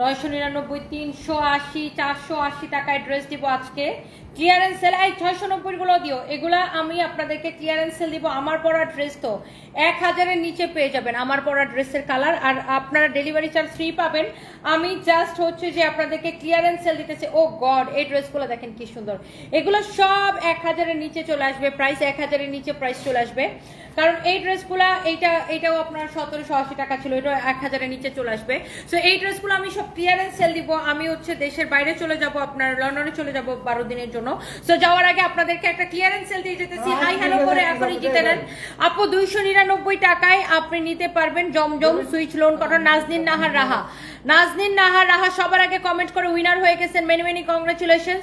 নয়শো নিরানব্বই, তিনশো আশি, চারশো আশি টাকায় ড্রেস দিব আজকে। ক্লিয়ারেন্স সেল এই ছয়শো নব্বই গুলো দিও। এগুলা আমি আপনাদেরকে ক্লিয়ারেন্স সেল দিব। আমার পরা ড্রেস তো এক হাজারের নিচে পেয়ে যাবেন আমার পরা ড্রেসের কালার আর আপনারা ডেলিভারি চার্জ ফ্রি পাবেন। আমি জাস্ট হচ্ছে যে আপনাদেরকে ক্লিয়ারেন্স সেল দিতেছে। ও গড, এই ড্রেসগুলো দেখেন কি সুন্দর। এগুলো সব এক হাজারের নিচে চলে আসবে। প্রাইস এক হাজারের নিচে প্রাইস চলে আসবে। কারণ এই ড্রেসগুলো এইটা এইটাও আপনার সতেরোশো আশি টাকা ছিল। এটা এক হাজারের নিচে চলে আসবে। সো এই ড্রেসগুলো আমি সব ক্লিয়ারেন্স সেল দিব আমি হচ্ছে দেশের বাইরে চলে যাব আপনার লন্ডনে চলে যাব বারো দিনের জন্য। সো যাওয়ার আগে আপনাদেরকে একটা ক্লিয়ারেন্স সেল দিয়ে যেতেছি হাই হ্যালো করে এখনই জিতে নেন। আপু দুইশো নিরানব্বই টাকায় আপনি নিতে পারবেন Zamzam Swiss lawn cotton Nazneen Nahar Raha. Nazneen Nahar Raha সবার আগে কমেন্ট করে উইনার হয়ে গেছেন মেনি মেনি কংগ্রেচুলেশন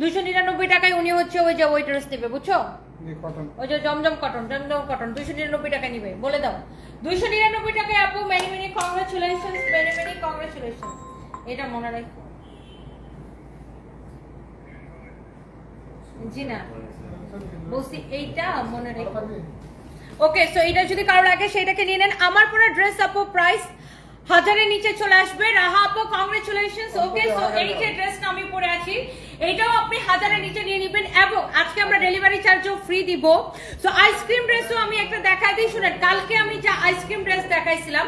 দুইশো নিরানব্বই টাকায় উনি হচ্ছে ওই যে ওই ড্রেস দিবে বুঝছ? ওই যে জমজম কটন জমজম কটন দুইশো নিরানব্বই টাকা নিবে বলে দাও। দুইশো নিরানব্বই টাকায় আপু many many congratulation many many congratulation এটা মনে রাখো। জি না। বলছি এইটা মনে রেখো। ওকে সো এটা যদি কারও লাগে সেটাকে নিয়ে নেন। আমার পুরো ড্রেস আপু প্রাইস হাজারের নিচে চলে আসবে। রাহা আপু কংগ্রেচুলেশন ওকে সো এই যে ড্রেসটা আমি পরে আছি, এটাও আপনি হাজারের নিচে নিয়ে নেবেন এবং আজকে আমরা ডেলিভারি চার্জও ফ্রি দিব। সো আইসক্রিম ড্রেসও আমি একটা দেখাই দিই, শুনেন, কালকে আমি যা আইসক্রিম ড্রেস দেখাইছিলাম,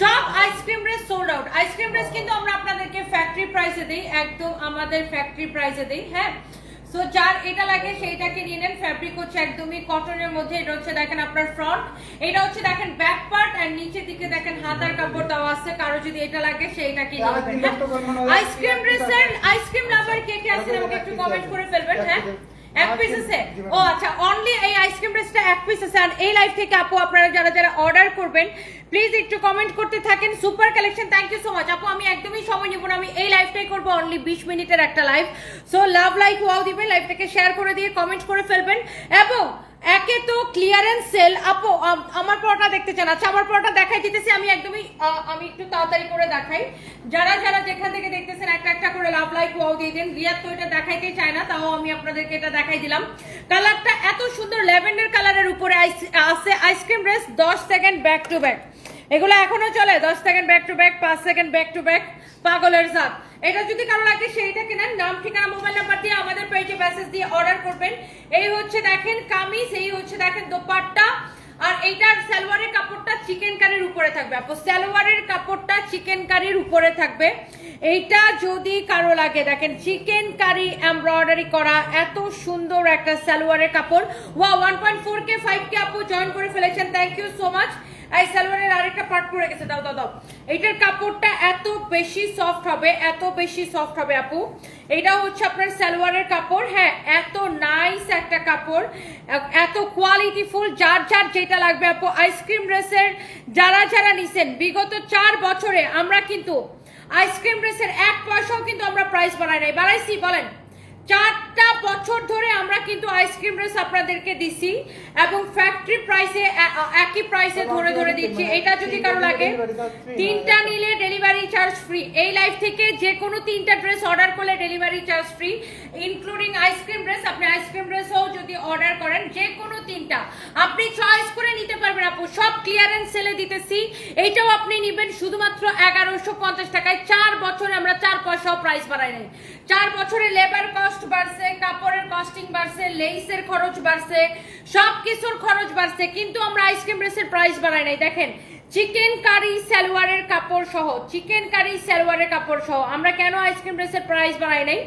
সব ice cream dress sold out ice cream dress কিন্তু আমরা আপনাদেরকে ফ্যাক্টরি প্রাইসে দিই, একদম আমাদের ফ্যাক্টরি প্রাইসে দিই হ্যাঁ? সো যার এটা লাগে সেইটাকে নিয়ে নেন ফ্যাব্রিক হচ্ছে একদমই কটনের মধ্যে এটা হচ্ছে দেখেন আপনার ফ্রন্ট এটা হচ্ছে দেখেন ব্যাক পার্ট আর নিচের দিকে দেখেন হাতার কাপড় দেওয়া আছে কারও যদি এটা লাগে সেইটাকে আইসক্রিম ড্রেসের আইসক্রিম লাভার কে কে আছেন আমাকে একটু কমেন্ট করে ফেলবেন হ্যাঁ? এক পিস আছে? ও আচ্ছা অনলি এই আইসক্রিম ড্রেসটা এক পিস আছে। আর এই লাইভ থেকে আপু আপনারা যারা যারা অর্ডার করবেন প্লিজ একটু কমেন্ট করতে থাকেন। Super collection thank you so much আপু আমি একদমই সময় নেব না আমি এই লাইভটাই করব অনলি বিশ মিনিটের একটা live so love like wow দিবেন লাইভটাকে শেয়ার করে দিয়ে কমেন্ট করে ফেলবেন। এবং একে তো ক্লিয়ারেন্স সেল আপু, আম- আমার পরোটা দেখতে চান। আচ্ছা আমার পরোটা দেখাই দিতেছি, আমি একদমই আমি একটু তাড়াতাড়ি করে দেখাই। যারা যারা যেখান থেকে দেখতেছেন একটা একটা করে লাভ লাইক ওয়াও দিয়ে দিন, রিয়াদ তো এটা দেখাইতে চায় না, তাও আমি আপনাদেরকে এটা দেখাই দিলাম। কালারটা এত সুন্দর, ল্যাভেন্ডার কালারের উপরে আছে আইসক্রিম ড্রেস দশ সেকেন্ড ব্যাক টু ব্যাক এগুলো এখনও চলে, দশ সেকেন্ড ব্যাক টু ব্যাক পাঁচ সেকেন্ড ব্যাক টু ব্যাক পাগলের জাত। এটা যদি কারও লাগে, সেইটা কিনেন নাম, ঠিকানা, মোবাইল নাম্বার দিয়ে আমাদের পেজে মেসেজ দিয়ে অর্ডার করবেন। এই হচ্ছে দেখেন কামিজ, এই হচ্ছে দেখেন দোপাট্টা। আর এইটার সালোয়ারের কাপড়টা চিকেন কারির উপরে থাকবে। আপু, সালোয়ারের কাপড়টা চিকেন কারির উপরে থাকবে। এইটা যদি কারও লাগে, দেখেন চিকেন কারি এমব্রয়ডারি করা এত সুন্দর একটা সালোয়ারের কাপড়। ওয়া one point four K five K আপু জয়েন করে ফেলেছেন। থ্যাংক ইউ সো মাচ এই সালোয়ারের আরেকটা পার্ট পড়ে গেছে, দাও দাও দাও। এইটার কাপড়টা এত বেশি সফট হবে, এত বেশি সফট হবে আপু। এটা হচ্ছে আপনার সালোয়ারের কাপড় হ্যাঁ এত নাইস একটা কাপড়, এত কোয়ালিটিফুল যার যার যেটা লাগবে আপু। আইসক্রিম ড্রেসের যারা যারা নিছেন, বিগত চার বছরে আমরা কিন্তু আইসক্রিম ড্রেসের এক পয়সাও কিন্তু আমরা প্রাইস বাড়াই নাই। বাড়াইছি, বলেন। চারটা বছর ধরে আমরা কিন্তু আইসক্রিম রেস আপনাদেরকে দিছি এবং ফ্যাক্টরি প্রাইসে একই প্রাইসে ধরে ধরে দিচ্ছি। এটা যদি কারও লাগে তিনটা নিলে ডেলিভারি চার্জ ফ্রি এই লাইফ থেকে যে কোনো তিনটা ড্রেস অর্ডার করলে delivery charge free including ice cream dress আপনি আইসক্রিম ড্রেসও যদি অর্ডার করেন যে কোনো তিনটা। আপনি চয়েস করে নিতে পারবেন আপু। সব ক্লিয়ারেন্স সেলে দিতেছি। এইটাও আপনি নেবেন শুধুমাত্র এগারোশো পঞ্চাশ টাকায়। চার বছরে আমরা চার পয়সাও প্রাইস বাড়াই নাই। চার বছরে লেবার কস্ট বাড়ছে, কাপড়ের কস্টিং বাড়ছে লেইসের খরচ বাড়ছে সব কিছুর খরচ বাড়ছে, কিন্তু আমরা আইসক্রিম ড্রেসের প্রাইস বাড়াই নাই। দেখেন চিকেন কারি সালোয়ারের কাপড় সহ চিকেন কারি সালোয়ারের কাপড় সহ, আমরা কেন আইসক্রিম ড্রেসের প্রাইস বাড়াই নাই?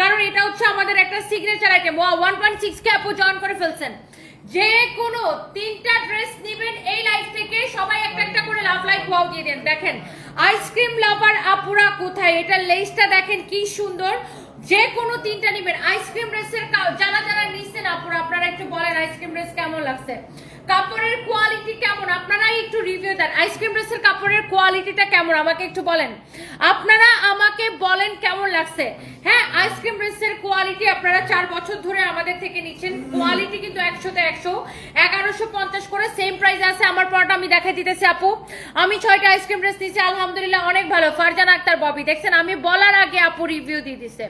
কারণ এটা হচ্ছে আমাদের একটা signature item one point six K আপু জয়েন করে ফেলছেন। যে কোনো তিনটা ড্রেস নেবেন এই লাইফ থেকে সবাই একটা একটা করে লাভ লাইফ ওয়াও দিয়ে দেন। দেখেন আইসক্রিম লাভার আপুরা কোথায়? এটার লেসটা দেখেন কি সুন্দর। যে কোনো তিনটা নেবেন। আইসক্রিম রেসের জানা জানা নিচ্ছেন আপুরা, আপনারা একটু বলেন আইসক্রিম রেস কেমন লাগছে? কাপড়ের কোয়ালিটি কেমন? আপনারা একটু রিভিউ দেন। আইসক্রিম ড্রেসের কাপড়ের কোয়ালিটিটা কেমন? আমাকে একটু বলেন। আপনারা আমাকে বলেন কেমন লাগছে? হ্যাঁ আইসক্রিম ড্রেসের কোয়ালিটি আপনারা চার বছর ধরে আমাদের থেকে নিচ্ছেন। কোয়ালিটি কিন্তু একশোতে একশো। এগারোশো পঞ্চাশ করে সেম প্রাইস আছে। আমার পরটা আমি দেখাই দিতেছি আপু। আমি ছয়টা আইসক্রিম ড্রেস নিচ্ছি আলহামদুলিল্লাহ অনেক ভালো। ফারজান আক্তার, ববি। দেখছেন, আমি বলার আগে আপু রিভিউ দিয়ে দিছে।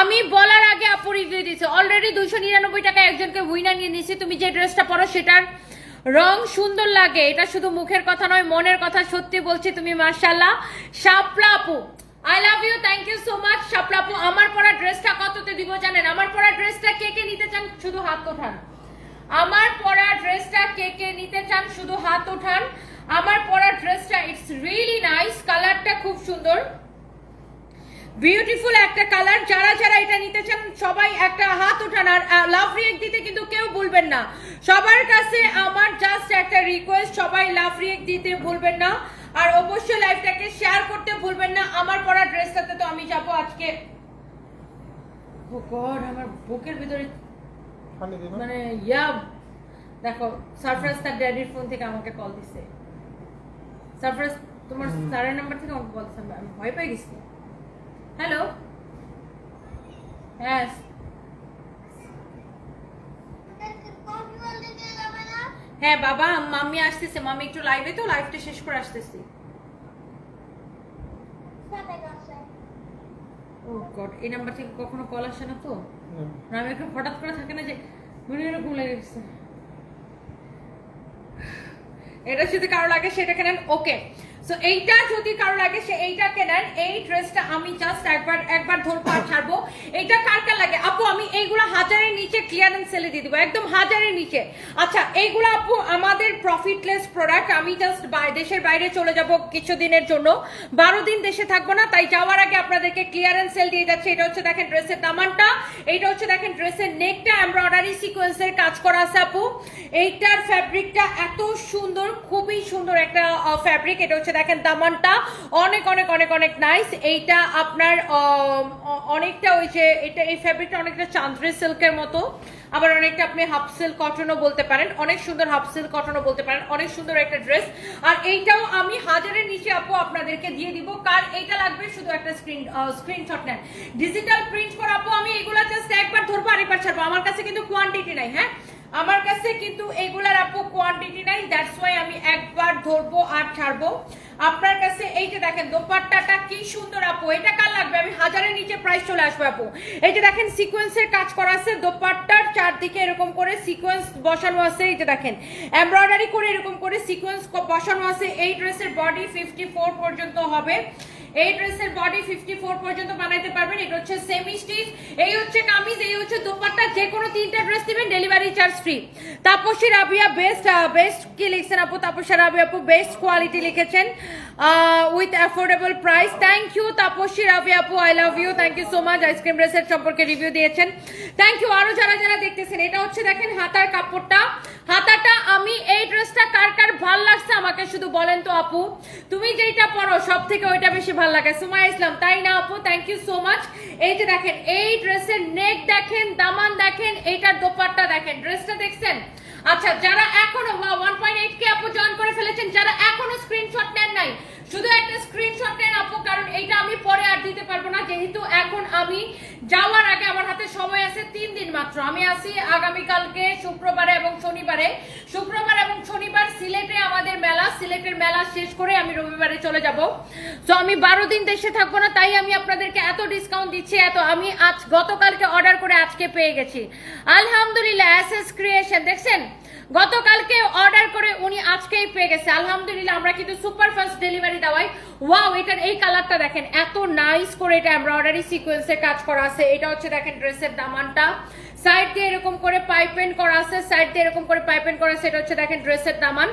আমি বলার আগে আপু রিভিউ দিছে। অলরেডি দুইশো নিরানব্বই টাকা একজনকে উইনার নিয়ে নিছি তুমি যে ড্রেসটা পরো সেটার রং সুন্দর লাগে, এটা শুধু মুখের কথা নয়, মনের কথা সত্যি বলছি তুমি মার্শাল্লাহ শাপলা আপু I love you thank you so much শাপলাপু, আমার পরা ড্রেসটা কততে দিব জানেন? আমার পরা ড্রেসটা কে কে নিতে চান, শুধু হাত ওঠান। আমার পরা ড্রেসটা কে কে নিতে চান, শুধু হাত ওঠান। আমার পরা ড্রেসটা ইটস রিয়েলি নাইস কালারটা খুব সুন্দর। বিউটিফুল একটা কালার যারা যারা এটা নিতে চান সবাই একটা হাত ওঠান আর লাভ রিয়েক্ট দিতে কিন্তু কেউ ভুলবেন না। সবার কাছে আমার জাস্ট একটা রিকোয়েস্ট সবাই লাভ রিয়েক্ট দিতে ভুলবেন না। আর অবশ্যই লাইভটাকে শেয়ার করতে ভুলবেন না। আমার পরা ড্রেসটাতে তো আমি যাব আজকে। ও গড আমার বুকের ভিতরে মানে ইয়া দেখো সারফরাজ তার ড্যাডির ফোন থেকে আমাকে কল দিছে। সারফরাজ তোমার। স্যারের নাম্বার থেকে আমাকে কল দিছে। আমি ভয় পেয়ে গেছি। হ্যালো হ্যাঁ হ্যাঁ বাবা মাম্মি আসতেছে। মাম্মি একটু লাইভে তো লাইভটা শেষ করে আসতেছি। ও গড এই নাম্বার থেকে কখনো কল আসে না তো? আমি একটু হঠাৎ করে থাকে না যে মনে এরকম লেগে গেছে। এটা যদি কারও লাগে সেটা কেনেন? ওকে সো এইটা যদি কারও লাগে, সে এইটা কেনেন এই ড্রেসটা আমি জাস্ট একবার একবার ধরবো আর ছাড়বো, এইটা কার কার লাগে? আপু, আমি এইগুলো হাজারের নিচে ক্লিয়ারেন্স সেলে দিয়ে দিব, একদম হাজারের নিচে। আচ্ছা এইগুলো আপু, আমাদের প্রফিটলেস প্রোডাক্ট আমি জাস্ট দেশের বাইরে চলে যাব কিছুদিনের জন্য। বারো দিন দেশে থাকব না, তাই যাওয়ার আগে আপনাদেরকে ক্লিয়ারেন্স সেল দিয়ে যাচ্ছে। এটা হচ্ছে দেখেন ড্রেসের দামানটা, এইটা হচ্ছে দেখেন ড্রেসের নেকটা এমব্রয়ডারি সিকোয়েন্সের কাজ করা আছে আপু। এইটার ফ্যাব্রিকটা এত সুন্দর, খুবই সুন্দর একটা ফ্যাব্রিক এটা হচ্ছে দেখেন দামানটা অনেক অনেক অনেক অনেক নাইস এইটা আপনার অনেকটা ওই যে, এটা এই ফ্যাব্রিকটা অনেকটা চান্দ্রি সিল্কের মতো। আবার অনেকটা আপনি হাফ সিল্ক কটনও বলতে পারেন। অনেক সুন্দর হাফ সিল্ক কটনও বলতে পারেন। অনেক সুন্দর একটা ড্রেস আর এইটাও আমি হাজারের নিচে আপু আপনাদেরকে দিয়ে দিব। কার এইটা লাগবে? শুধু একটা স্ক্রিন স্ক্রিনশট নেন। ডিজিটাল প্রিন্ট করা আপু, আমি এগুলা জাস্ট একবার ধরবো, আরেকবার ছাড়বো। আমার কাছে কিন্তু কোয়ান্টিটি নাই হ্যাঁ? আমার কাছে কিন্তু এগুলার আপু কোয়ান্টিটি নাই। দ্যাটস ওয়াই আমি একবার ধরবো আর ছাড়বো। আপনার কাছে এই যে দেখেন, দোপাট্টাটা কি সুন্দর আপু, এটা কার লাগবে? আমি হাজারের নিচে প্রাইস চলে আসবে আপু। এই যে দেখেন সিকোয়েন্সের কাজ করা আছে, দোপাট্টার চারদিকে এরকম করে সিকোয়েন্স বসানো আছে, এই যে দেখেন এমব্রয়ডারি করে এরকম করে সিকোয়েন্স বসানো আছে, এই ড্রেসের বডি ফিফটি পর্যন্ত হবে। এই ড্রেসের বডি ফিফটি ফোর পর্যন্ত বানাইতে পারবেন। এটা হচ্ছে সেমি স্টিচ এই হচ্ছে কামিজ, এই হচ্ছে দোপাট্টা যে কোনো তিনটা ড্রেস দিবেন delivery charge free Tapasi Rabeya best best কি লিখছেন আপু? তাপসী রাবিয়া আপু বেস্ট কোয়ালিটি লিখেছেন। With affordable price thank you Tapasi Rabeya আপু I love you thank you so much ice cream ড্রেসের সম্পর্কে রিভিউ দিয়েছেন। থ্যাংক ইউ আরও যারা যারা দেখতেছেন, এটা হচ্ছে দেখেন হাতার কাপড়টা। হাতাটা আমি এই ড্রেসটা কার কার ভালো লাগছে আমাকে শুধু বলেন তো আপু। তুমি যেটা পরো সব থেকে ওইটা বেশি ভালো লাগে। সুমায়া ইসলাম, তাই না আপু? থ্যাংক ইউ সো মাচ এই যে দেখেন, এই ড্রেসের নেক দেখেন, দামান দেখেন, এইটার দোপাট্টা দেখেন। ড্রেসটা দেখছেন? আচ্ছা যারা এখনও ওয়ান পয়েন্ট এইট কে আপু জয়েন করে ফেলেছেন, যারা এখনও স্ক্রিনশট নেন নাই, শুধু একটা স্ক্রিনশট নেন আপু, কারণ এটা আমি পরে আর দিতে পারব না। যেহেতু এখন আমি যাওয়ার আগে আমার হাতে সময় আছে তিন দিন মাত্র। আমি আসি আগামীকালকে শুক্রবারে এবং শনিবারে। শুক্রবার এবং শনিবার সিলেটে আমাদের মেলা, সিলেটের মেলা শেষ করে আমি রবিবারে চলে যাব। তো আমি বারো দিন দেশে থাকব না, তাই আমি আপনাদেরকে এত ডিসকাউন্ট দিচ্ছি, এত আমি আজ, গতকালকে অর্ডার করে আজকে পেয়ে গেছি। আলহামদুলিল্লাহ এস এস ক্রিয়েশন দেখছেন? গতকালকে অর্ডার করে উনি আজকেই পেয়ে গেছে। আলহামদুলিল্লাহ, আমরা কিন্তু সুপার ফাস্ট ডেলিভারি দেওয়াই। ওয়াও এটার এই কালারটা দেখেন, এত নাইস করে এটা এমব্রয়ডারি সিকোয়েন্সের কাজ করা আছে। এটা হচ্ছে, দেখেন ড্রেসের দামানটা। সাইড দিয়ে এরকম করে পাইপেন করা আছে সাইড দিয়ে এরকম করে পাইপেন করা আছে, এটা হচ্ছে দেখেন ড্রেসের দামান।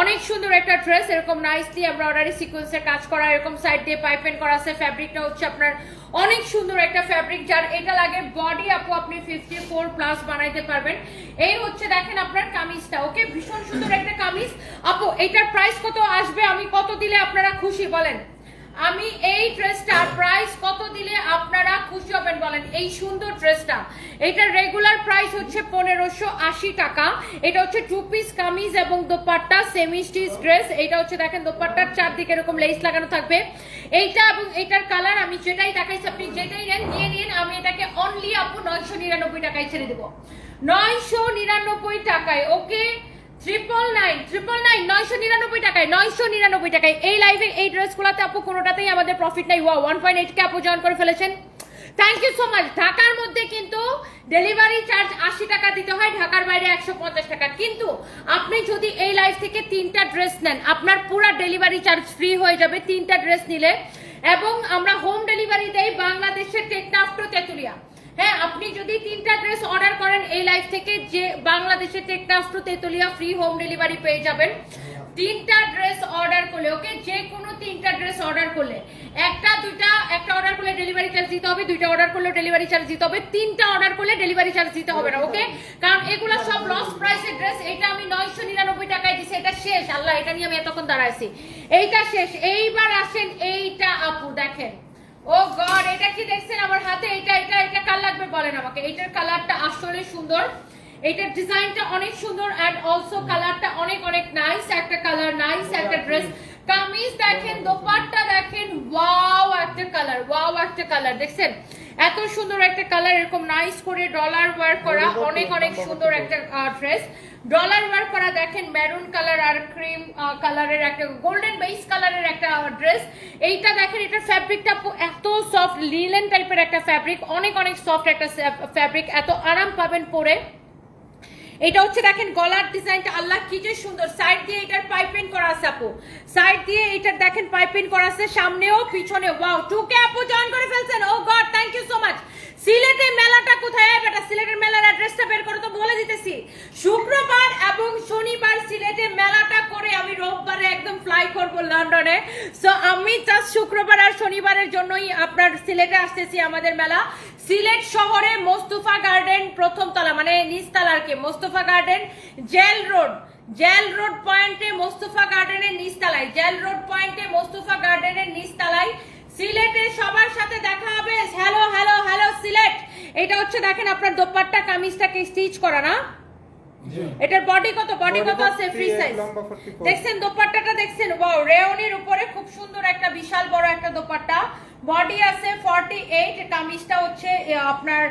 অনেক সুন্দর একটা ড্রেস এরকম নাইসলি এমব্রয়ডারি সিকোয়েন্সের কাজ করা, এরকম সাইড দিয়ে পাইপেন করা আছে ফ্যাব্রিকটা হচ্ছে আপনার অনেক সুন্দর একটা ফ্যাব্রিক যার এটা লাগে বডি আপু আপনি ফিফটি ফোর প্লাস বানাইতে পারবেন। এই হচ্ছে দেখেন আপনার কামিজটা ওকে ভীষণ সুন্দর একটা কামিজ। আপু, এটার প্রাইস কত আসবে? আমি কত দিলে আপনারা খুশি? বলেন। আমি এই ড্রেসটার প্রাইস কত দিলে আপনারা খুশি হবেন বলেন? এই সুন্দর ড্রেসটা। এটার রেগুলার প্রাইস হচ্ছে পনেরোশো আশি টাকা। এটা হচ্ছে টু পিস কামিজ এবং দোপাট্টা সেমি স্টিচ ড্রেস এটা হচ্ছে দেখেন, দোপাট্টার চারদিকে এরকম লেস লাগানো থাকবে। এইটা এবং এটার কালার আমি যেটাই দেখাইছি, আপনি যেটাই নেন, নিয়ে নিন। আমি এটাকে অনলি আপু নয়শো নিরানব্বই টাকায় ছেড়ে দেবো। নয়শো নিরানব্বই টাকায় ওকে ট্রিপল নিরানব্বই টাকায়, নয়শো নিরানব্বই টাকায়। এই এই ড্রেসগুলোতে আপু কোনোটাতেই আমাদের প্রফিট নাই। ওয়া ওয়ান পয়েন্ট এইট কে আপু করে ফেলেছেন। থ্যাংক ইউ সো মাচ ঢাকার মধ্যে কিন্তু ডেলিভারি চার্জ আশি টাকা দিতে হয়, ঢাকার বাইরে একশো পঞ্চাশ কিন্তু আপনি যদি এই থেকে তিনটা ড্রেস নেন, আপনার পুরো ডেলিভারি চার্জ ফ্রি হয়ে যাবে তিনটা ড্রেস নিলে। এবং আমরা হোম ডেলিভারি দেই বাংলাদেশের টেকনাফটো তেতুলিয়া। হ্যাঁ আপনি যদি তিনটা ড্রেস অর্ডার করেন এই লাইফ থেকে, যে বাংলাদেশের টেকনাফটো তেতুলিয়া ফ্রি হোম ডেলিভারি পেয়ে যাবেন। তিনটা ড্রেস অর্ডার করলে, ওকে, যে কোনো তিনটা ড্রেস অর্ডার করলে, একটা, দুইটা, একটা অর্ডার করলে ডেলিভারি চার্জ দিতে হবে, দুইটা অর্ডার করলে ডেলিভারি চার্জ দিতে হবে, তিনটা অর্ডার করলে ডেলিভারি চার্জ দিতে হবে না, ওকে? কারণ এগুলো সব লস প্রাইসের ড্রেস এটা আমি নয়শো নিরানব্বই টাকায় দিছি, এটা শেষ, আল্লাহ, এটা নিয়ে আমি এতক্ষণ দাঁড়াইছি। এইটা শেষ, এইবার আসেন এইটা আপু, দেখেন। ও গড, এটা কি দেখছেন আমার হাতে? এটা এটা এটা কার লাগবে বলেন আমাকে? এইটার কালারটা আসলে সুন্দর। এটার ডিজাইনটা অনেক সুন্দর অ্যান্ড অলসো কালারটা অনেক অনেক নাইস একটা কালার নাইস একটা ড্রেস কামিজ দেখেন, দোপাট্টা দেখেন ওয়াও একটা কালার ওয়াও একটা কালার। দেখছেন? এত সুন্দর একটা কালার এরকম নাইস করে ডলার ওয়ার করা অনেক অনেক সুন্দর একটা ড্রেস ডলার ওয়ার করা দেখেন মেরুন কালার আর ক্রিম কালারের একটা গোল্ডেন বেস কালারের একটা ড্রেস এইটা দেখেন এটা ফ্যাব্রিকটা এত সফট লিলেন টাইপের একটা ফ্যাব্রিক অনেক অনেক সফট একটা ফ্যাব্রিক এত আরাম পাবেন পরে। এটা হচ্ছে দেখেন গলার ডিজাইনটা, আল্লাহ কি যে সুন্দর। সাইড দিয়ে এটার পাইপিং করা আছে আপু। সাইড দিয়ে এটার দেখেন পাইপিং করা আছে, সামনেও পিছনে ওয়াও টুকে আপু জয়েন করে ফেলছেন। ও God thank you so much সিলেটে মেলাটা কোথায় বেটা? সিলেটের মেলার অ্যাড্রেসটা বের করে তো, বলে দিতেছি। শুক্রবার এবং শনিবার সিলেটে মেলাটা করে আমি রোববারে একদম ফ্লাই করব লন্ডনে সো আমি জাস্ট শুক্রবার আর শনিবারের জন্যই আপনার সিলেটে আসতেছি আমাদের মেলা। সিলেট শহরে মোস্তফা গার্ডেন প্রথম তলা মানে নিচতলা আর কি Mostafa garden jail road. Jail road পয়েন্টে মোস্তফা গার্ডেনের নিচতলায় জেল রোড পয়েন্টে মোস্তফা গার্ডেনের নিচতলায় সিলেটে সবার সাথে দেখা হবে। Hello hello hello Sylhet. এটা হচ্ছে দেখেন আপনার দোপাট্টা কামিজটাকে স্টিচ করা না? এটার বডি কত? বডি কত আছে? Free size. লম্বা 44 দেখছেন দোপাট্টাটা? দেখছেন? ওয়াও রেওনির উপরে খুব সুন্দর একটা বিশাল বড় একটা দোপাট্টা। বডি আছে 48 কামিজটা হচ্ছে আপনার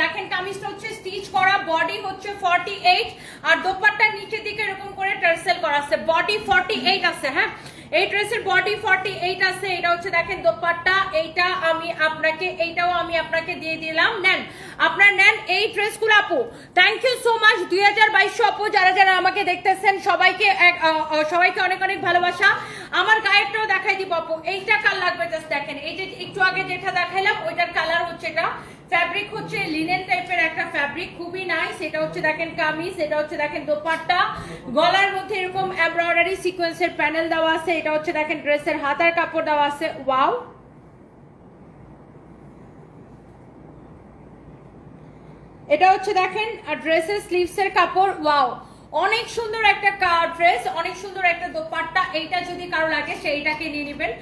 দেখেন কামিজটা হচ্ছে স্টিচ করা বডি হচ্ছে 48 আর দোপাট্টার নিচের দিকে এরকম করে টার্সেল করা আছে। বডি 48 আছে হ্যাঁ? এই ড্রেসের বডি 48 আছে, এটা হচ্ছে দেখেন দোপাট্টা, এইটা আমি আপনাকে, এইটাও আমি আপনাকে দিয়ে দিলাম। নেন, আপনার নেন এই ড্রেসগুলো আপু। থ্যাংক ইউ সো মাচ দুই হাজার বাইশশো আপু, যারা যারা আমাকে দেখতেছেন, সবাইকে সবাইকে অনেক অনেক ভালোবাসা। আমার গায়েরটাও দেখাই দিব আপু। এইটা কাল লাগবে জাস্ট দেখেন। এই যে একটু আগে যেটা দেখাইলাম, ওইটার কালার হচ্ছে এটা। ফ্যাব্রিক হচ্ছে লিনেন টাইপের একটা ফ্যাব্রিক খুবই নাই সেটা হচ্ছে দেখেন কামিজ, এটা হচ্ছে দেখেন দোপাট্টা। গলার মধ্যে এরকম এমব্রয়ডারি সিকোয়েন্সের প্যানেল দেওয়া আছে। এটা হচ্ছে দেখেন ড্রেসের হাতার কাপড় দেওয়া আছে। ওয়াও এটা হচ্ছে দেখেন ড্রেসের স্লিভসের কাপড়। ওয়াও অনেক সুন্দর একটা ড্রেস অনেক সুন্দর একটা দোপাট্টা, এইটা যদি কারও লাগে সেইটাকে নিয়ে নেবেন।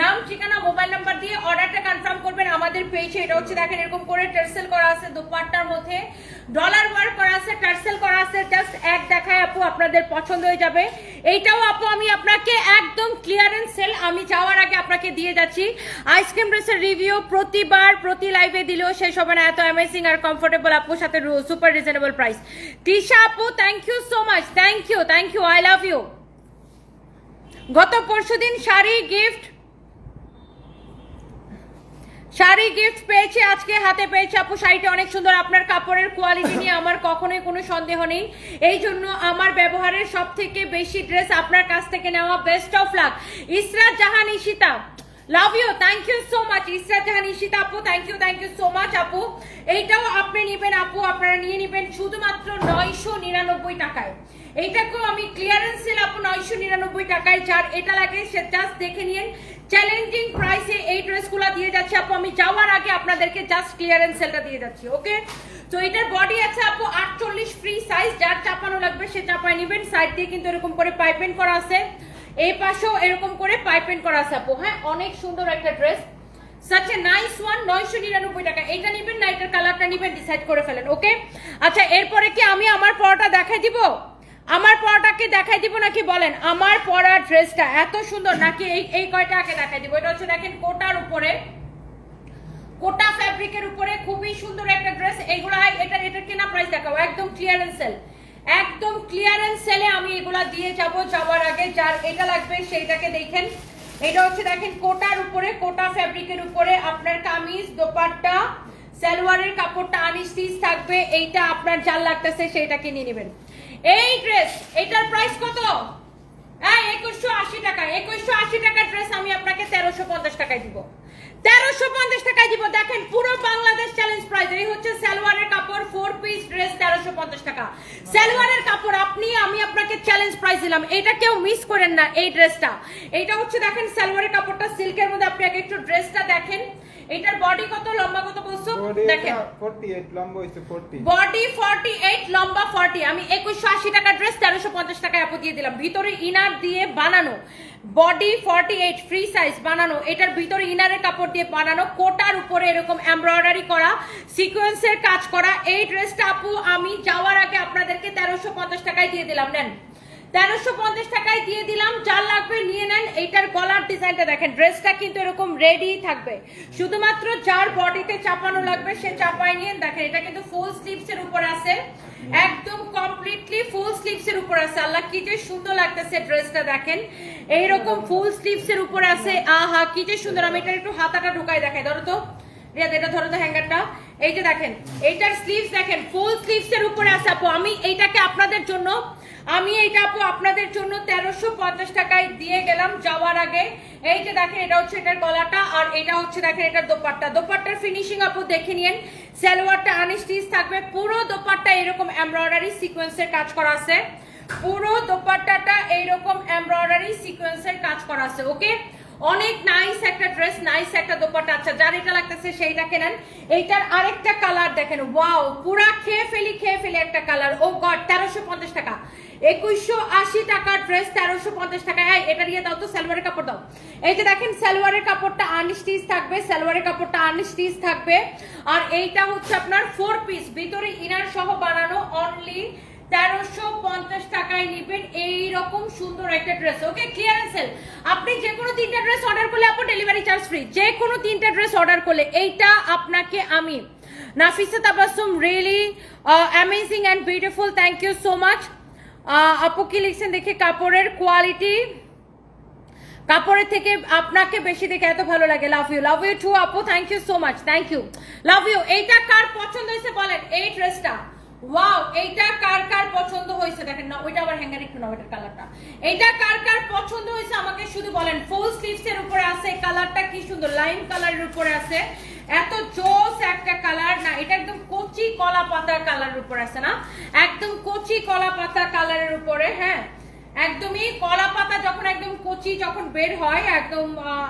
নাম, ঠিকানা মোবাইল নাম্বার দিয়ে অর্ডারটা কনফার্ম করবেন আমাদের পেজে এটা হচ্ছে দেখেন, এরকম করে টার্সেল করা আছে দোপাট্টার মধ্যে। ডলার ওয়ার্ক করা আছে টার্সেল করা আছে। জাস্ট এক দেখায় আপু, আপনাদের পছন্দ হয়ে যাবে। এইটাও আপু, আমি আপনাকে একদম ক্লিয়ারেন্স সেল আমি যাওয়ার আগে আপনাকে দিয়ে যাচ্ছি। আইসক্রিম ড্রেসের রিভিউ প্রতিবার, প্রতি লাইভে দিলেও শেষ হবে না। এত অ্যামেজিং আর কমফোর্টেবল আপুর সাথে সুপার রিজনেবল প্রাইস তিশা আপু thank you so much thank you thank you I love you গত পরশুদিন শাড়ি গিফট শাড়ি গিফট পেয়েছি আজকে, হাতে পেয়েছি আপু শাড়িটা অনেক সুন্দর। আপনার কাপড়ের কোয়ালিটি নিয়ে আমার কখনোই কোনো সন্দেহ নেই। এই জন্য আমার ব্যবহারের সব থেকে বেশি ড্রেস আপনার কাছ থেকে নেওয়া best of luck Israt Jahan Ishita love you thank you so much Israt Jahan Ishita আপু thank you thank you so much আপু এইটাও আপনি নেবেন আপু আপনারা নিয়ে নেবেন শুধুমাত্র নয়শো নিরানব্বই টাকায় এইটাকেও আমি ক্লিয়ারেন্স সেল আপু নয়শো নিরানব্বই টাকায় যার এটা লাগে সে জাস্ট দেখে নিন চ্যালেঞ্জিং প্রাইসে এই ড্রেসগুলো দিয়ে যাচ্ছে আপু আমি যাওয়ার আগে আপনাদেরকে জাস্ট ক্লিয়ারেন্স সেলটা দিয়ে যাচ্ছি ওকে তো এটার বডি আছে আপু আটচল্লিশ ফ্রি সাইজ যার চাপানো লাগবে সে চাপায় নেবেন সাইড দিয়ে কিন্তু এরকম করে পাইপেন করা আছে এই পাশেও এরকম করে পাইপেন করা আছে আপু হ্যাঁ? অনেক সুন্দর একটা ড্রেস। সাচ নাইস ওয়ান নয়শো নিরানব্বই টাকা। কালারটা ডিসাইড করে ফেলেন ওকে আচ্ছা এরপরে কি আমি আমার দিব? আমার দিব নাকি বলেন? আমার পরা ড্রেসটা এত সুন্দর, নাকি এই এই কয়টা আগে এটা হচ্ছে দেখেন কোটার উপরে। কোটা ফ্যাব্রিকের উপরে খুবই সুন্দর একটা ড্রেস। এগুলা এটা, এটার কেনা প্রাইস একদম ক্লিয়ারেন্স সেল একদম ক্লিয়ারেন্স সেলে আমি এগুলা দিয়ে যাব, যাওয়ার আগে যার এটা লাগবে সেইটাকে দেখেন। এটা হচ্ছে দেখেন কোটার উপরে, কোটা ফ্যাব্রিকের উপরে আপনার কামিজ, দোপাট্টা, সালোয়ারের কাপড়টা আনস্টিচ থাকবে, এইটা আপনার যার লাগতেছে সেইটাকে নিয়ে নেবেন। এই ড্রেস এটার প্রাইস কত? হ্যাঁ একুশশো আশি টাকা, একুশশো আশি টাকার ড্রেস আমি আপনাকে তেরোশো পঞ্চাশ টাকায় দিব। তেরোশো পঞ্চাশ টাকায় দিব, দেখেন পুরো বাংলাদেশ চ্যালেঞ্জ প্রাইস এই হচ্ছে সালোয়ারের কাপড় ফোর পিস ড্রেস তেরোশো পঞ্চাশ টাকা। সালোয়ারের কাপড়, আপনি, আমি আপনাকে চ্যালেঞ্জ প্রাইস দিলাম। এটা কেউ মিস করেন না এই ড্রেসটা এটা হচ্ছে দেখেন, সালোয়ারের কাপড়টা সিল্কের মধ্যে। আপনি আগে একটু ড্রেসটা দেখেন। এটার বডি কত? লম্বা কত বলছো? দেখেন। ফোর্টি এইট লম্বা হয়েছে ফোর্টি বডি 48 লম্বা 40 আমি 2180 টাকা ড্রেস 1350 টাকায় আপু দিয়ে দিলাম। ভিতরে ইনার দিয়ে বানানো। বডি 48 ফ্রি সাইজ বানানো। এটার ভিতরে ইনারের কাপড় দিয়ে বানানো। কোটার উপরে এরকম এমব্রয়ডারি করা সিকোয়েন্সের কাজ করা। এই ড্রেসটা আপু আমি যাওয়ার আগে আপনাদেরকে 1350 টাকায় দিয়ে দিলাম। নেন। তেরোশো পঞ্চাশ টাকায় দিয়ে দিলাম যার লাগবে নিয়ে নেন। এইটার গলার ডিজাইনটা দেখেন, ড্রেসটা কিন্তু এরকম রেডি থাকবে। শুধুমাত্র যার বডিতে চাপানো লাগবে, সে চাপাই নিয়ে দেখেন, এটা কিন্তু ফুল স্লিভস এর উপর আছে। একদম কমপ্লিটলি ফুল স্লিভস এর উপর আছে। আল্লাহ, কি যে সুন্দর লাগতেছে ড্রেসটা দেখেন। এইরকম ফুল স্লিভস এর উপর আছে। আহা, কি যে সুন্দর। আমি এটা একটু হাতাটা ঢুকাই দেখাই। ধরো তো। রিয়াদ, এটা ধরো তো হ্যাঙ্গারটা। এই যে দেখেন, এইটার স্লিভস দেখেন ফুল স্লিভস এর উপরে আছে। আপু, আমি এইটাকে আপনাদের জন্য আমি এইটা আপু আপনাদের জন্য তেরোশো পঞ্চাশ টাকায় দিয়ে গেলাম যাওয়ার আগে। এই যে দেখেন, এটা হচ্ছে এটার গলাটা, আর এটা হচ্ছে দেখেন এটার দোপাট্টা। দোপাট্টার ফিনিশিং আপু দেখে নিন সালোয়ারটা আনস্টিচ থাকবে, পুরো দোপাট্টা এরকম এমব্রয়ডারি সিকোয়েন্সের কাজ করা আছে। পুরো দোপাট্টাটা এইরকম এমব্রয়ডারি সিকোয়েন্সের কাজ করা আছে, ওকে? অনেক নাইস একটা ড্রেস নাইস একটা দোপাট্টা। আচ্ছা যার এটা লাগতেছে সেইটা কেনেন। এইটার আরেকটা কালার দেখেন ওয়াও পুরা খেয়ে ফেলি খেয়ে ফেলি একটা কালার ও গড তেরোশো পঞ্চাশ টাকা। একুশশো আশি টাকার ড্রেস তেরোশো পঞ্চাশ টাকা এই, এটা দিয়ে দাও তো, সালোয়ারের কাপড় দাও। এই যে দেখেন, সালোয়ারের কাপড়টা আনস্টিচ থাকবে, সালোয়ারের কাপড়টা আনস্টিচ থাকবে। আর এইটা হচ্ছে আপনার ফোর পিস ভিতরে ইনার সহ বানানো অনলি তেরোশো পঞ্চাশ টাকায় নিবেন। সুন্দর একটা ড্রেস ওকে আপনি যে কোনো তিনটা ড্রেস অর্ডার করলে আপনি ডেলিভারি চার্জ ফ্রি যে কোনো তিনটা ড্রেস অর্ডার করলে, এইটা আপনাকে আমি, Nafisa Tabassum really amazing and beautiful thank you so much আপু কি লিখছেন? দেখি, কাপড়ের কোয়ালিটি কাপড়ের থেকে আপনাকে বেশি দেখে এত ভালো লাগে। Love you love you too আপু। Thank you so much thank you love you এইটা কার পছন্দ হয়েছে বলেন? এই ড্রেসটা ওয়াও এইটা কার কার পছন্দ হয়েছে? দেখেন না, ওইটা আবার হ্যাঙ্গার একটু না কালারটা এইটা কার কার পছন্দ হয়েছে? আমাকে শুধু বলেন ফুল স্লিভস এর উপরে আছে কালারটা কি সুন্দর লাইম কালারের উপরে আছে। এত জোস একটা কালার না, এটা একদম কচি কলা পাতার কালারের উপর আছে না? একদম কচি কলা পাতা কালারের উপরে হ্যাঁ। একদমই কলা পাতা যখন একদম কচি যখন বের হয়, একদম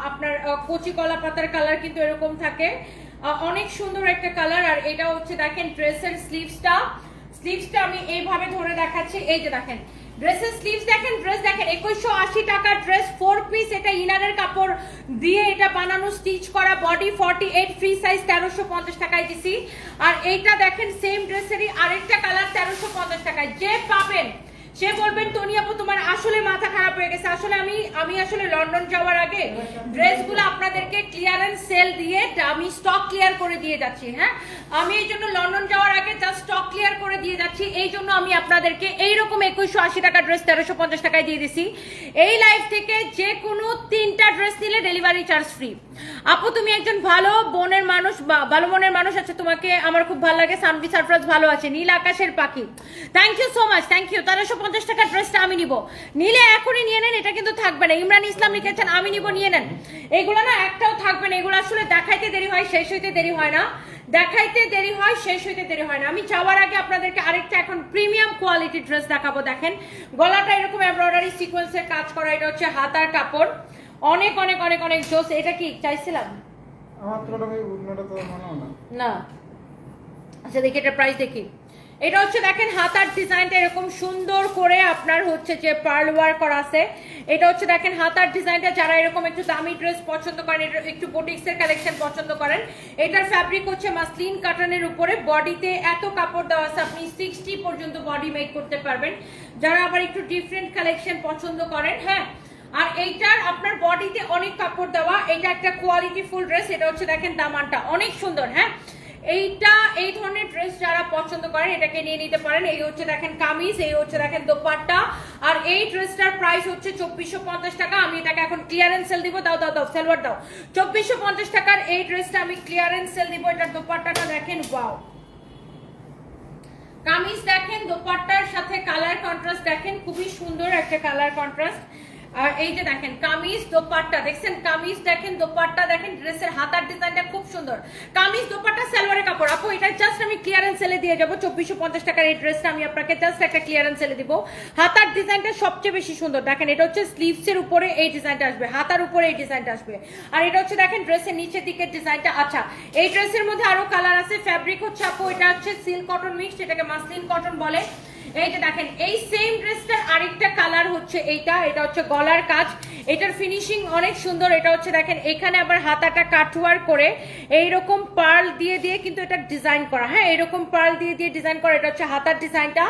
আপনার কচি কলা পাতার কালার কিন্তু এরকম থাকে। অনেক সুন্দর একটা কালার আর এটা হচ্ছে দেখেন ড্রেসের স্লিভসটা স্লিভসটা আমি এইভাবে ধরে দেখাচ্ছি, এই যে দেখেন। ড্রেসের স্লিভস দেখেন ড্রেস দেখেন, একুশশো আশি টাকার ড্রেস ফোর পিস এটা ইনারের কাপড় দিয়ে এটা বানানো স্টিচ করা body forty eight free size তেরোশো পঞ্চাশ টাকায় দিছি। আর এইটা দেখেন সেম ড্রেসেরই আরেকটা কালার তেরোশো পঞ্চাশ টাকায়। যে পাবেন সে বলবেন, টনি আপু, তোমার আসলে মাথা খারাপ হয়ে গেছে। আসলে আমি আমি আসলে লন্ডন যাওয়ার আগে ড্রেসগুলো আপনাদেরকে ক্লিয়ারেন্স সেল দিয়ে আমি স্টক ক্লিয়ার করে দিয়ে যাচ্ছি হ্যাঁ? আমি এই জন্য লন্ডন যাওয়ার আগে জাস্ট স্টক ক্লিয়ার করে দিয়ে যাচ্ছি। এই জন্য আমি আপনাদেরকে এইরকম একুশশো আশি টাকা ড্রেস তেরোশো পঞ্চাশ টাকায় দিয়ে দিছি। এই লাইফ থেকে যে কোনো তিনটা ড্রেস নিলে ডেলিভারি চার্জ ফ্রি আপু, তুমি একজন ভালো বোনের মানুষ ভালো মনের মানুষ আছে, তোমাকে আমার খুব ভালো লাগে। সানভি সারফরাজ ভালো আছে, নীল আকাশের পাখি। Thank you so much thank you তেরোশো পঞ্চাশ টাকার ড্রেসটা আমি নিব। নিলে এখনই নিয়ে নেন, এটা কিন্তু থাকবে না। ইমরান ইসলাম লিখেছেন, আমি নিব, নিয়ে নেন। এগুলো না একটাও থাকবে না, এগুলো আসলে দেখাইতে দেরি হয়, শেষ হইতে দেরি হয় না। দেখাইতে দেরি হয়, শেষ হইতে দেরি হয় না। আমি যাওয়ার আগে আপনাদেরকে আরেকটা এখন প্রিমিয়াম কোয়ালিটি ড্রেস দেখাবো, দেখেন। গলাটা এরকম এমব্রয়ডারি সিকোয়েন্সের কাজ করা, এটা হচ্ছে হাতার কাপড়। অনেক অনেক অনেক অনেক জোস এটা কি চাইছিলাম? আমার তো ভাই উন্নটা তো মনে না। না। আচ্ছা দেখি এটা প্রাইস দেখি। এটা হচ্ছে দেখেন হাতার ডিজাইনটা এরকম সুন্দর করে আপনার হচ্ছে যে পার্ল ওয়ার্ক করা আছে। এটা হচ্ছে দেখেন হাতার ডিজাইনটা যারা এরকম একটু দামি ড্রেস পছন্দ করেন এটা একটু বুটিক্সের কালেকশন পছন্দ করেন এটার ফ্যাব্রিক হচ্ছে মাসলিন কাটনের উপরে। বডিতে এত কাপড় দেওয়া আছে আপনি সিক্সটি পর্যন্ত বডি মেক করতে পারবেন। যারা আবার একটু ডিফারেন্ট কালেকশন পছন্দ করেন হ্যাঁ আর এইটার আপনার বডিতে অনেক কাপড় দেওয়া, এটা একটা কোয়ালিটি ফুল ড্রেস এটা হচ্ছে দেখেন দামানটা, অনেক সুন্দর হ্যাঁ? এইটা, এই ধরনের ড্রেস যারা পছন্দ করেন, এটাকে নিয়ে নিতে পারেন। এই হচ্ছে দেখেন কামিজ, এই হচ্ছে দেখেন দোপাট্টা। আর এই ড্রেসটার প্রাইস হচ্ছে চব্বিশশো পঞ্চাশ টাকা। আমি এটাকে এখন ক্লিয়ারেন্স সেল দিব। দাও দাও দাও, সালোয়ার দাও। চব্বিশশো পঞ্চাশ টাকার এই ড্রেসটা আমি ক্লিয়ারেন্স সেল দিব। এটার দোপাট্টাটা দেখেন ওয়াও কামিজ দেখেন, দোপাট্টার সাথে কালার কন্ট্রাস্ট দেখেন, খুবই সুন্দর একটা কালার কন্ট্রাস্ট আর এই যে দেখেন, কামিজ দোপাট্টা, দেখছেন? কামিজ দেখেন, দোপাট্টা দেখেন, ড্রেসের হাতার ডিজাইনটা খুব সুন্দর। কামিজ দোপাট্টা, সালোয়ারের কাপড়। আপু, এটা জাস্ট আমি ক্লিয়ারেন্স সেলে দিয়ে যাব। চব্বিশশো পঞ্চাশ টাকার এই ড্রেসটা আমি আপনাকে জাস্ট একটা ক্লিয়ারেন্স সেলে দিব। হাতার ডিজাইনটা সবচেয়ে বেশি সুন্দর। দেখেন, এটা হচ্ছে স্লিভস এর উপরে এই ডিজাইনটা আসবে। হাতার উপরে এই ডিজাইনটা আসবে। আর এটা হচ্ছে দেখেন, ড্রেসের নিচের দিকের ডিজাইনটা। আচ্ছা এই ড্রেসের মধ্যে আরও কালার আছে। ফ্যাব্রিক হচ্ছে, আপু, এটা হচ্ছে সিল্ক কটন মিক্সড এটাকে মাসলিন কটন বলে। এই যে দেখেন, এই সেম ড্রেসটার আরেকটা কালার হচ্ছে এইটা, এটা হচ্ছে গলার কাজ। এটার ফিনিশিং অনেক সুন্দর, এটা হচ্ছে দেখেন, এখানে আবার হাতাটা কাটওয়ার করে এইরকম পার্ল দিয়ে দিয়ে কিন্তু এটা ডিজাইন করা। হ্যাঁ এরকম পার্ল দিয়ে দিয়ে ডিজাইন করা, এটা হচ্ছে হাতার ডিজাইনটা।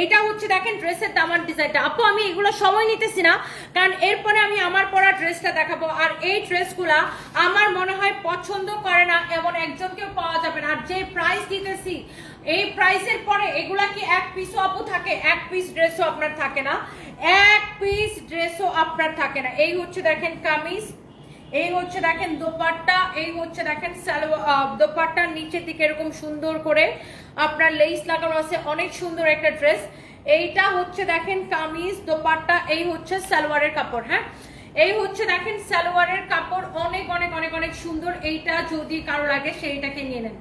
এইটা হচ্ছে দেখেন ড্রেসের দামার ডিজাইনটা আপু, আমি এগুলো সময় নিতেছি না, কারণ এরপরে আমি আমার পরা ড্রেসটা দেখাবো। আর এই ড্রেসগুলা আমার মনে হয় পছন্দ করে না, এমন একজনকেও পাওয়া যাবে না। আর যে প্রাইস দিতেছি এই প্রাইসের পরে এগুলা কি এক পিসও আপু থাকে? এক পিস ড্রেসও আপনার থাকে না। এক পিস ড্রেসও আপনার থাকে না। এই হচ্ছে দেখেন কামিজ, এই হচ্ছে দেখেন দোপাট্টা, এই হচ্ছে দেখেন দোপাট্টার নিচের দিকে এরকম সুন্দর করে আপনার লেস লাগানো আছে। অনেক সুন্দর একটা ড্রেস এইটা হচ্ছে দেখেন কামিজ, দোপাট্টা, এই হচ্ছে সালোয়ারের কাপড় হ্যাঁ? এই হচ্ছে দেখেন সালোয়ারের কাপড়। অনেক অনেক অনেক অনেক সুন্দর। এইটা যদি কারও লাগে, সেইটাকে নিয়ে নেন।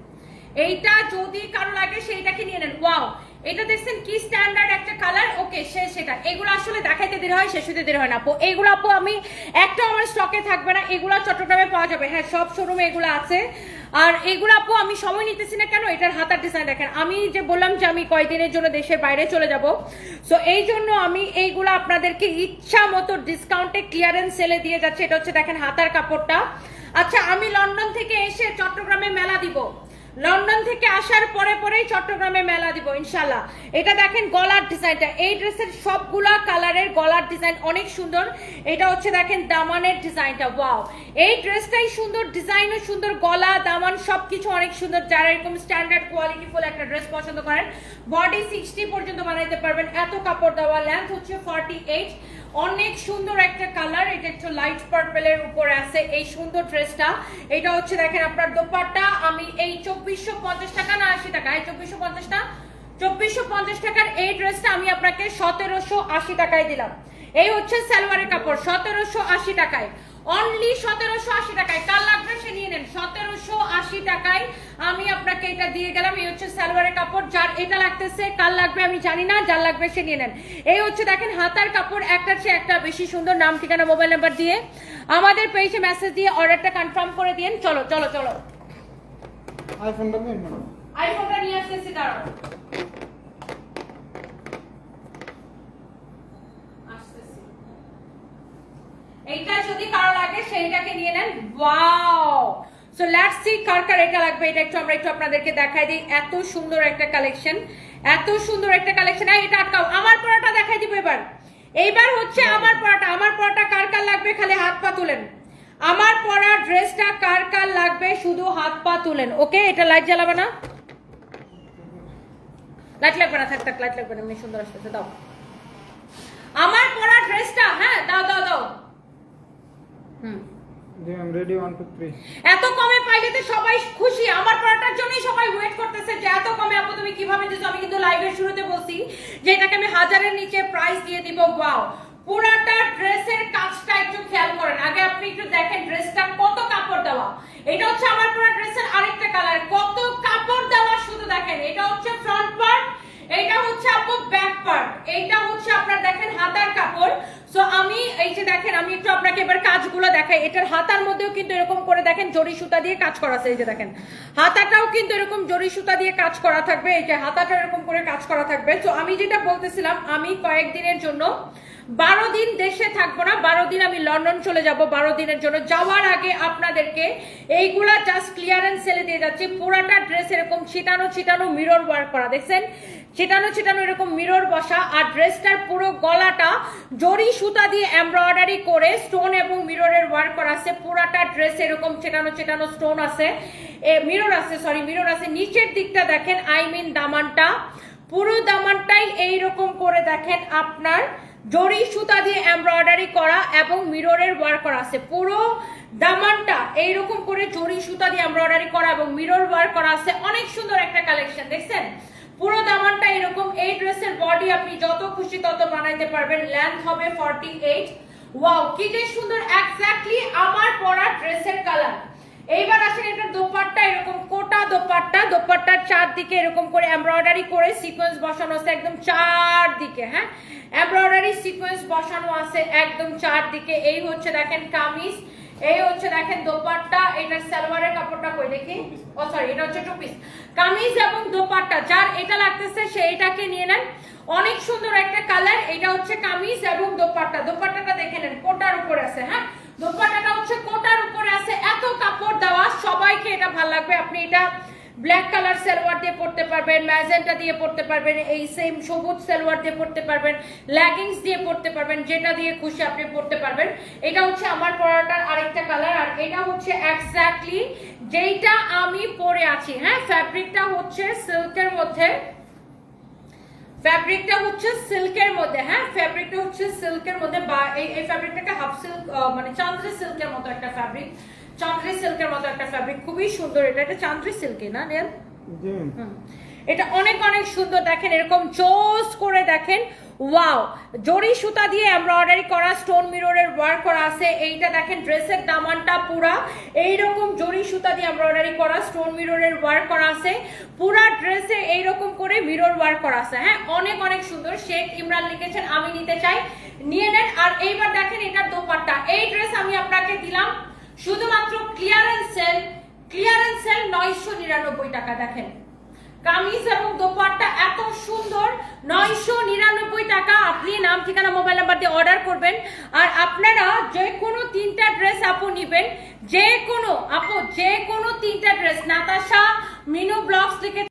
এইটা যদি কারও লাগে, সেইটাকে নিয়ে নেন। ওয়াও, এটা দেখছেন কি স্ট্যান্ডার্ড একটা কালার ওকে সে সেটা। এগুলো আসলে দেখাইতে দেরি হয়, শেষ হতে দেরি হয় না। আপু, এগুলো আপু, আমি একটা আমার স্টকে থাকবে না। এগুলো চট্টগ্রামে পাওয়া যাবে। হ্যাঁ সব শোরুমে এগুলো আছে। আর এগুলো আপু, আমি সময় নিতেছি না কেন? এটার হাতার ডিজাইন দেখেন। আমি যে বললাম যে আমি কয়দিনের জন্য দেশের বাইরে চলে যাব। সো এই জন্য আমি এইগুলো আপনাদেরকে ইচ্ছা মতো ডিসকাউন্টে ক্লিয়ারেন্স সেলে দিয়ে যাচ্ছে। এটা হচ্ছে দেখেন হাতার কাপড়টা। আচ্ছা আমি লন্ডন থেকে এসে চট্টগ্রামে মেলা দিব। লন্ডন থেকে আসার পরে পরেই চট্টগ্রামে মেলা দিব ইনশাল্লাহ এটা দেখেন গলার ডিজাইনটা। এই ড্রেসের সবগুলা কালারের গলার ডিজাইন অনেক সুন্দর। এটা হচ্ছে দেখেন দামানের ডিজাইনটা, ওয়াও। এই ড্রেসটাই সুন্দর, ডিজাইনও সুন্দর, গলা, দামান সবকিছু অনেক সুন্দর। যারা এরকম স্ট্যান্ডার্ড কোয়ালিটি ফুল একটা ড্রেস পছন্দ করেন বডি সিক্সটি পর্যন্ত বানাইতে পারবেন। এত কাপড় দেওয়া লেন্থ হচ্ছে ফর্টি এইট অনেক সুন্দর একটা কালার, এটা একটু লাইট পার্পেলের উপরে আছে এই সুন্দর ড্রেসটা এটা হচ্ছে দেখেন আপনার দোপাট্টা, আমি এই চব্বিশশো পঞ্চাশ টাকা না আশি টাকা, এই চব্বিশশো পঞ্চাশটা চব্বিশশো পঞ্চাশ টাকার এই ড্রেসটা আমি আপনাকে সতেরোশো আশি টাকায় দিলাম। এই হচ্ছে সালোয়ারের কাপড়, সতেরোশো আশি টাকায়। অনলি সতেরোশো আশি টাকায়। কার লাগবে সে নিয়ে নেন। সতেরোশো আশি টাকায় আমি আপনাকে এটা দিয়ে গেলাম। এই হচ্ছে সালোয়ারের কাপড় যার এটা লাগতেছে কার লাগবে আমি জানি না যার লাগবে সে নিয়ে নেন। এই হচ্ছে দেখেন হাতার কাপড় একটা চেয়ে একটা বেশি সুন্দর। নাম ঠিকানা মোবাইল নাম্বার দিয়ে আমাদের পেজে মেসেজ দিয়ে অর্ডারটা কনফার্ম করে দিন চলো চলো চলো। আইফোনটা নিয়ে আসতেছি দাঁড়াও আসতেছি। এইটা যদি সেইটাকে নিয়ে নেন। ওয়াও সো লেটস সি কার কার এটা লাগবে। এটা একটু আমরা একটু আপনাদেরকে দেখাই দিই। এত সুন্দর একটা কালেকশন এত সুন্দর একটা কালেকশন এটা আটকাও। আমার পড়াটা দেখাই দিব এবার। এইবার হচ্ছে আমার পড়াটা আমার পড়াটা কার কার লাগবে? খালি হাত পা তুলেন। আমার পরা ড্রেসটা কার কার লাগবে? শুধু হাত পা তুলেন। ওকে এটা লাইট জ্বালাবে না? লাইট লাগবে না? থাক থাক লাইট লাগবে না। এমনি সুন্দর আসতেছে। দাও। আমার পরা ড্রেসটা হ্যাঁ দাও দাও দাও হুম জি ma'am ready one two three এত কমে পাইলে তো সবাই খুশি। আমার পড়াটার জন্যই সবাই ওয়েট করতেছে যে এত কমে আপু তুমি কীভাবে দিছো? আমি কিন্তু লাইভের শুরুতে বলছি যে এটাকে আমি হাজারের নিচে প্রাইস দিয়ে দিব। ওয়াও পুরাটা ড্রেসের কাজটা একটু খেয়াল করেন। আগে আপনি একটু দেখেন ড্রেসটা কত কাপড় দেওয়া। এটা হচ্ছে আমার পুরো ড্রেসের আরেকটা কালার কত কাপড় দেওয়া শুধু দেখেন। এটা হচ্ছে ফ্রন্ট পার্ট এটা হচ্ছে আপু ব্যাক পার্ট এইটা হচ্ছে আপনার দেখেন হাতার কাপড়। সো আমি এই যে দেখেন, আমি একটু আপনাকে এবার কাজগুলো দেখাই। এটার হাতার মধ্যেও কিন্তু এরকম করে দেখেন জরি সুতা দিয়ে কাজ করা আছে। এই যে দেখেন, হাতাটাও কিন্তু এরকম জরি সুতা দিয়ে কাজ করা থাকবে। এই যে হাতাটা এরকম করে কাজ করা থাকবে। তো আমি যেটা বলতেছিলাম, আমি কয়েকদিনের জন্য বারো দিন দেশে থাকব না, বারো দিন আমি লন্ডন চলে যাব, বারো দিনের জন্য। যাওয়ার আগে আপনাদেরকে এইগুলা জাস্ট ক্লিয়ারেন্স সেলে দিয়ে যাচ্ছি। পুরাটা ড্রেস এরকম ছিটানো ছিটানো মিরর ওয়ার্ক করা, দেখছেন? ছিটানো ছিটানো এরকম মিরর বসা, আর ড্রেসটার পুরো গলাটা জরি সুতা দিয়ে এমব্রয়ডারি করে স্টোন এবং মিররের ওয়ার্ক করা আছে। পুরাটা ড্রেস এরকম ছিটানো ছিটানো স্টোন আছে। মিরর আছে সরি মিরর আছে। নিচের দিকটা দেখেন আই মিন দামানটা। পুরো দামানটাই এইরকম করে দেখেন আপনার জরি সুতা দিয়ে এমব্রয়ডারি করা এবং মিররের ওয়ার্ক করা আছে। পুরো দামানটা এইরকম করে জরি সুতা দিয়ে এমব্রয়ডারি করা এবং মিরর ওয়ার্ক করা আছে। অনেক সুন্দর একটা কালেকশন দেখছেন? পুরো দামানটা এরকম। এই ড্রেসের বডি আপনি যত খুশি তত বানাইতে পারবেন। লেন্থ হবে ফর্টি এইট ওয়াও কি যে সুন্দর! এক্স্যাক্টলি আমার পরা ড্রেসের কালার এইবার আসেন এটা দোপাট্টা এরকম কোটা দোপাট্টা দোপাট্টার চারদিকে এরকম করে এমব্রয়ডারি করে সিকোয়েন্স বসানো আছে একদম চারদিকে হ্যাঁ? এমব্রয়ডারি সিকোয়েন্স বসানো আছে একদম চারদিকে। এই হচ্ছে দেখেন কামিজ এই হচ্ছে দেখেন দোপাট্টা এটার সালোয়ারের কাপড়টা কই দেখি? ও সরি এটা হচ্ছে টু পিস কামিজ এবং দোপাট্টা যার এটা লাগতেছে সে এটাকে নিয়ে নেন। অনেক সুন্দর একটা কালার এটা হচ্ছে কামিজ এবং দোপাট্টা। দোপাট্টাটা দেখে নেন কোটার উপরে আছে হ্যাঁ? দোপাট্টাটা হচ্ছে কোটার উপরে আছে। এত কাপড় দেওয়া, সবাইকে এটা ভালো লাগবে। আপনি এটা ব্ল্যাক কালার সালোয়ার দিয়ে পড়তে পারবেন ম্যাজেন্টা দিয়ে পড়তে পারবেন, এই সেম সবুজ সালোয়ার দিয়ে পড়তে পারবেন লেগিংস দিয়ে পড়তে পারবেন, যেটা দিয়ে খুশি আপনি পড়তে পারবেন। এটা হচ্ছে আমার পরাটার আরেকটা কালার আর এটা হচ্ছে এক্স্যাক্টলি যেইটা আমি পরে আছি। হ্যাঁ ফ্যাব্রিকটা হচ্ছে সিল্কের মধ্যে। ফ্যাব্রিকটা হচ্ছে সিল্কের মধ্যে হ্যাঁ? ফ্যাব্রিকটা হচ্ছে সিল্কের মধ্যে বা এই এই ফ্যাব্রিকটাকে হাফ সিল্ক মানে চান্দ্রি সিল্কের মতো একটা ফ্যাব্রিক চান্দ্রি সিল্কের মতো একটা ফ্যাব্রিক খুবই সুন্দর এটা এটা চান্দ্রি সিল্কে না নেল? এটা অনেক অনেক সুন্দর দেখেন এরকম চোস করে দেখেন ওয়াও জরি সুতা দিয়ে এমব্রয়ডারি করা স্টোন মিররের ওয়ার্ক করা আছে। এইটা দেখেন ড্রেসের দামানটা পুরা। এইরকম জরি সুতা দিয়ে এমব্রয়ডারি করা স্টোন মিররের ওয়ার্ক করা আছে। পুরা ড্রেসে এইরকম করে মিরর ওয়ার্ক করা আছে। হ্যাঁ অনেক অনেক সুন্দর। শেখ ইমরান লিখেছেন, আমি নিতে চাই। নিয়ে নেন। আর এইবার দেখেন এটার দোপাট্টা। এই ড্রেস আমি আপনাকে দিলাম শুধুমাত্র ক্লিয়ারেন্স সেল ক্লিয়ারেন্স সেল নয়শো নিরানব্বই টাকা। দেখেন কামিজ এবং দোপাট্টা এত সুন্দর, নয়শো নিরানব্বই টাকা। আপনি নাম, ঠিকানা, মোবাইল নাম্বার দিয়ে অর্ডার করবেন। আর আপনারা যে কোনো তিনটা ড্রেস আপু নেবেন যে কোনো আপু যে কোনো তিনটা ড্রেস নাতাশা, মিনু ব্লগস থেকে